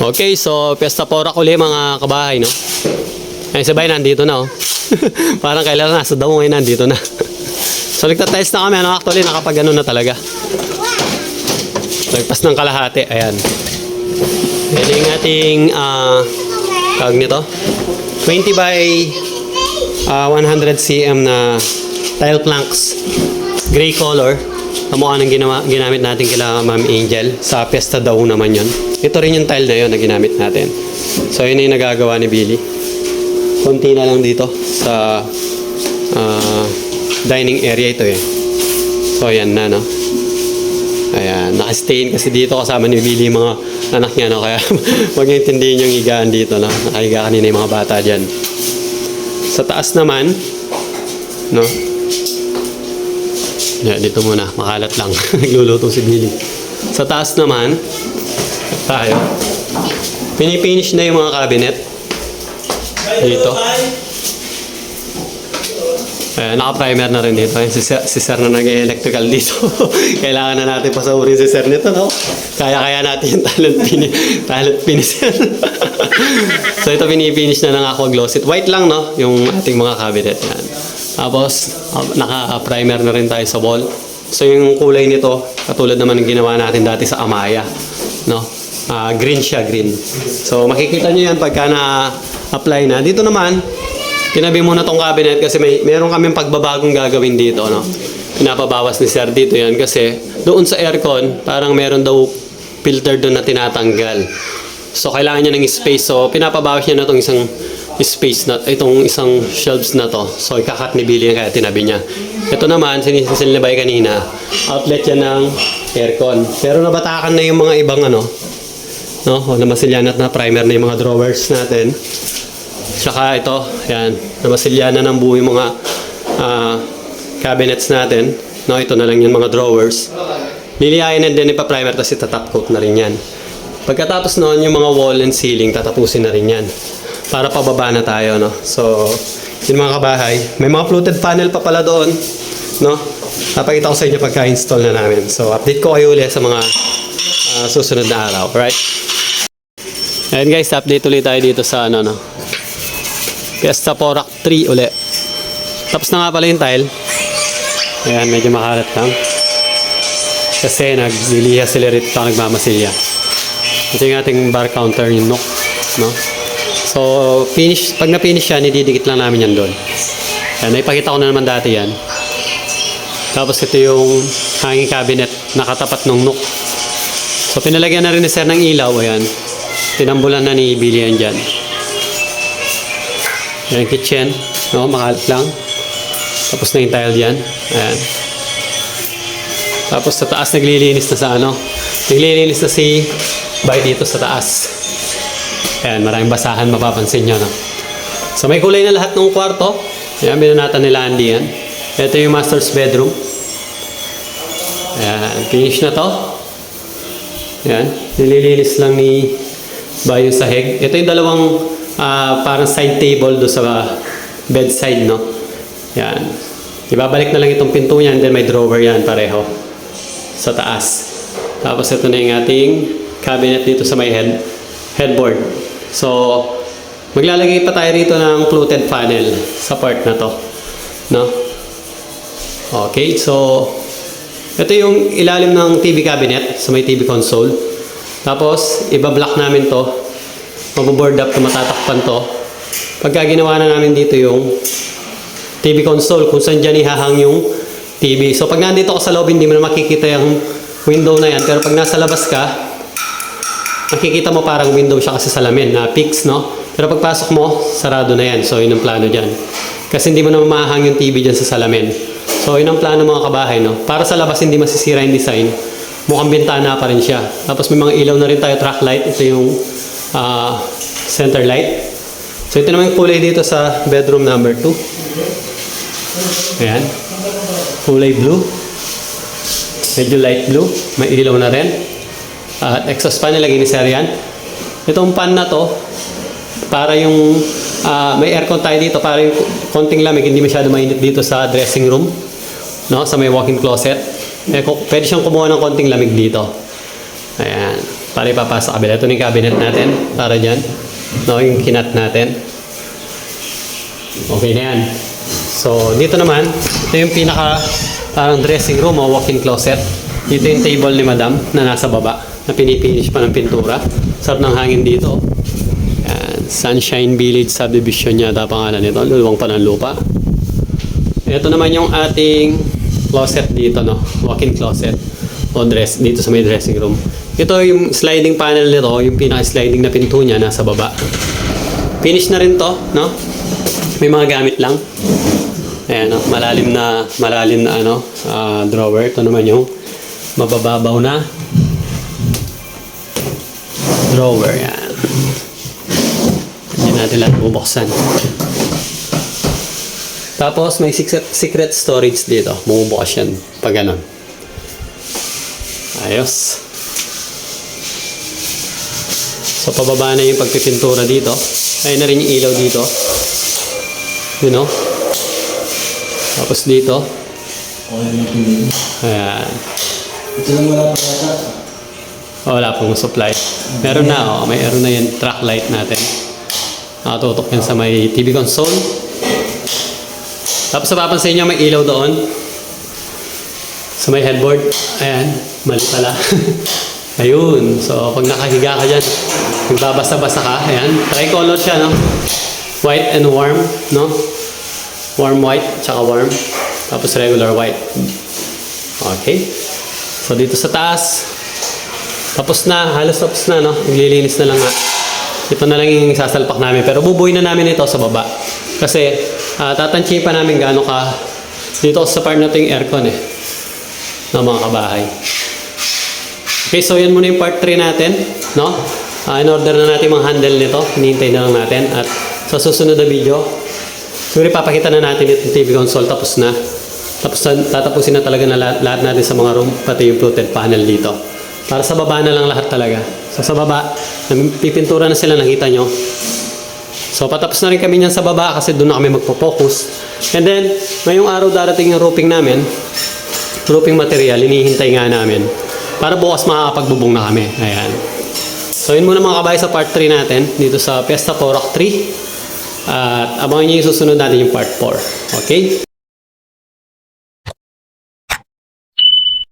Okay, so Pesta Porak uli mga kabahay, no? Ay, sabay nandito na, oh. Parang kailan nasa daw ngayon nandito na. so, nagtatest na kami, ano? Actually, nakapag ano na talaga. Nagpas ng kalahati, ayan. Yan yung ating, ah, tawag nito, 20 by ah, 100 cm na tile planks. Gray color. Kamukha ng ginawa, ginamit natin kila Ma'am Angel. Sa Fiesta daw naman yon. Ito rin yung tile na yon na ginamit natin. So, yun yung nagagawa ni Billy. Konti na lang dito sa ah, dining area ito eh. So, yan na, no? Ayan, nakastain kasi dito kasama ni Billy yung mga anak niya, no? Kaya huwag niyo intindihin yung higaan dito, no? Nakahiga kanina yung mga bata dyan. Sa taas naman, no? Dito muna, makalat lang. Nagluluto si Billy. Sa taas naman, tayo. Pinipinish na yung mga cabinet. Dito. Ayan, naka-primer na rin dito. Ayan, si, Sir, si Sir na nag-electrical dito. Kailangan na natin pasaurin si Sir nito, no? Kaya-kaya natin yung talent, pini, talent finish. so ito pinipinish na ng aqua gloss. It white lang, no? Yung ating mga cabinet. Yan. Tapos, uh, naka-primer na rin tayo sa wall. So yung kulay nito, katulad naman ng ginawa natin dati sa Amaya. No? Ah, green siya, green. So makikita nyo yan pagka na-apply na. Dito naman, tinabi muna tong cabinet kasi may meron kaming pagbabagong gagawin dito. No? Pinapabawas ni Sir dito yan kasi doon sa aircon, parang meron daw filter doon na tinatanggal. So kailangan niya ng space. So pinapabawas niya na itong isang space na itong isang shelves na to. So ikakat ni Billy kaya tinabi niya. Ito naman, sinisisil ni Bay kanina, outlet yan ng aircon. Pero nabatakan na yung mga ibang ano, no? O, namasilyan at na primer na yung mga drawers natin. Tsaka ito, yan, namasilyan na ng buo yung mga ah, cabinets natin. No, ito na lang yung mga drawers. Lilihain na din ipa-primer tapos itatop coat na rin yan. Pagkatapos noon, yung mga wall and ceiling, tatapusin na rin yan. Para pababa na tayo, no? So, yun mga kabahay. May mga fluted panel pa pala doon, no? Napakita ko sa inyo pagka-install na namin. So, update ko kayo ulit sa mga ah, susunod na araw, right? Ayan guys, update ulit tayo dito sa ano, no? Fiesta Porac 3 uli. Tapos na nga pala yung tile. Ayan, medyo makalat lang. Kasi nagliliha sila rito at nagmamasilya. Ito yung ating bar counter, yung nook. No? So, finish, pag na-finish yan, ididikit lang namin yan doon. Yan, naipakita ko na naman dati yan. Tapos ito yung hanging cabinet, nakatapat ng nook. So, pinalagyan na rin ni Sir ng ilaw, ayan. Tinambulan na ni Billy yan dyan. Yan, kitchen, no, makalat lang. Tapos na yung tile dyan. Ayan. Tapos sa taas naglilinis na sa ano. Naglilinis na si Bay dito sa taas. Ayan, maraming basahan mapapansin nyo. No? So may kulay na lahat ng kwarto. Ayan, binanatan nila Andy yan. Ito yung master's bedroom. Ayan, finish na to. Ayan, nililinis lang ni Bay yung sahig. Ito yung dalawang ah, parang side table do sa bedside, no? Yan. Ibabalik na lang itong pinto niyan, then may drawer yan pareho sa taas. Tapos ito na yung ating cabinet dito sa may head, headboard. So, maglalagay pa tayo rito ng fluted panel sa part na to. No? Okay, so ito yung ilalim ng TV cabinet sa may TV console. Tapos, iba-block namin to. Mag-board up to matatakpan to. Pagka ginawa na namin dito yung TV console kung saan dyan ihahang yung TV. So pag nandito ka sa loob, hindi mo na makikita yung window na yan. Pero pag nasa labas ka, makikita mo parang window siya kasi salamin na fix, no? Pero pagpasok mo, sarado na yan. So yun ang plano dyan. Kasi hindi mo na mamahang yung TV dyan sa salamin. So yun ang plano mga kabahay, no? Para sa labas, hindi masisira yung design. Mukhang bintana pa rin siya. Tapos may mga ilaw na rin tayo, track light. Ito yung ah, center light. So ito naman yung kulay dito sa bedroom number 2. Ayan. Kulay blue. Medyo light blue. May ilaw na rin. At exhaust fan nilagay ni Sir yan. Itong pan na to, para yung ah, may aircon tayo dito, para yung konting lamig, hindi masyado mainit dito sa dressing room. No? Sa may walk-in closet. Eh, pwede siyang kumuha ng konting lamig dito. Ayan. para ipapasa sa kabila. Ito yung cabinet natin para dyan. No, yung kinat natin. Okay na yan. So, dito naman, ito yung pinaka parang dressing room o walk-in closet. Dito yung table ni madam na nasa baba na pinipinish pa ng pintura. Sarap ng hangin dito. Yan. Sunshine Village Subdivision niya ata pangalan nito. Luluwang pa ng lupa. Ito naman yung ating closet dito, no? Walk-in closet o dress dito sa may dressing room. Ito yung sliding panel nito, yung pinaka-sliding na pinto niya nasa baba. Finish na rin to, no? May mga gamit lang. Ayan, no? malalim na malalim na ano, ah, drawer. Ito naman yung mabababaw na drawer. Yan. Hindi natin lahat bubuksan. Tapos may secret, secret storage dito. Bumubukas yan pag ganun. Ayos. So pababa na yung pagpipintura dito. Ayun na rin yung ilaw dito. You know? Tapos dito. Ayan. Ito lang wala pa yata. Wala pong supply. Meron na, oh. Mayroon na yung track light natin. Nakatutok yan sa may TV console. Tapos napapansin nyo may ilaw doon. Sa may headboard. Ayan, mali pala. Ayun. So, pag nakahiga ka dyan, nagbabasa-basa ka. Ayan. Tricolor siya, no? White and warm, no? Warm white, tsaka warm. Tapos regular white. Okay. So, dito sa taas, tapos na, halos tapos na, no? Naglilinis na lang nga. Ito na lang yung sasalpak namin. Pero bubuhay na namin ito sa baba. Kasi, uh, tatansyahin pa namin gaano ka dito sa part na ito yung aircon eh. ng mga kabahay. Okay, so yan muna yung part 3 natin, no? Ah, in order na natin mga handle nito, hinihintay na lang natin. At sa susunod na video, siguro ipapakita na natin itong TV console tapos na. Tapos na- tatapusin na talaga na lahat, lahat natin sa mga room, pati yung fluted panel dito. Para sa baba na lang lahat talaga. So sa baba, pipintura na sila, nakita nyo. So patapos na rin kami niyan sa baba kasi doon na kami magpo-focus. And then, ngayong araw darating yung roofing namin. Roofing material, inihintay nga namin. Para bukas makakapagbubong na kami. Ayan. So yun muna mga kabay sa part 3 natin dito sa Fiesta Porac 3. At abangan nyo yung susunod natin yung part 4. Okay?